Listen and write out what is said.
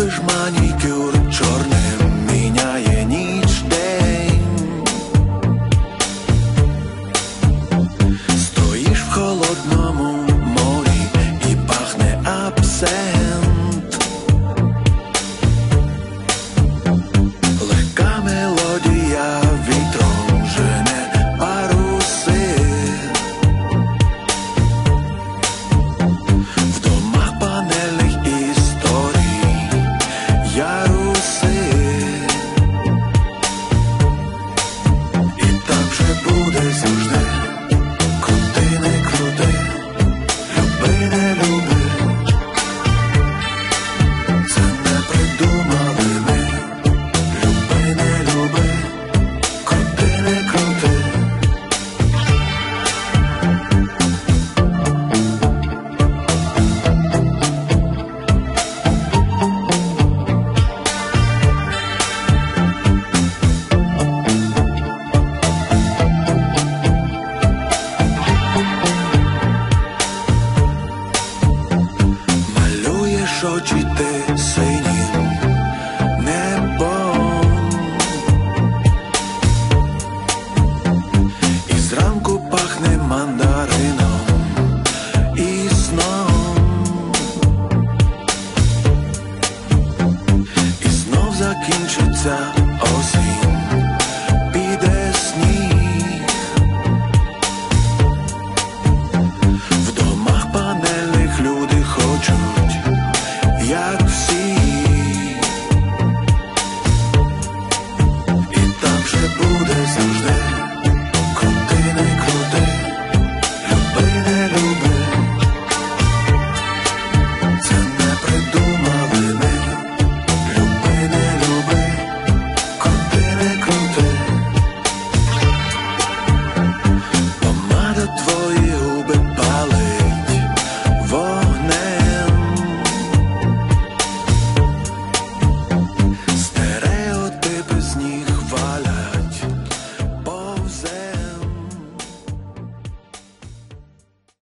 робиш манікюр чорним міняє ніч день Стоїш в холодному. Лиш очі сині небо і зранку пахне мандарином і сном, і знов закінчиться осінь, піде сніг в домах панельних люди хочуть.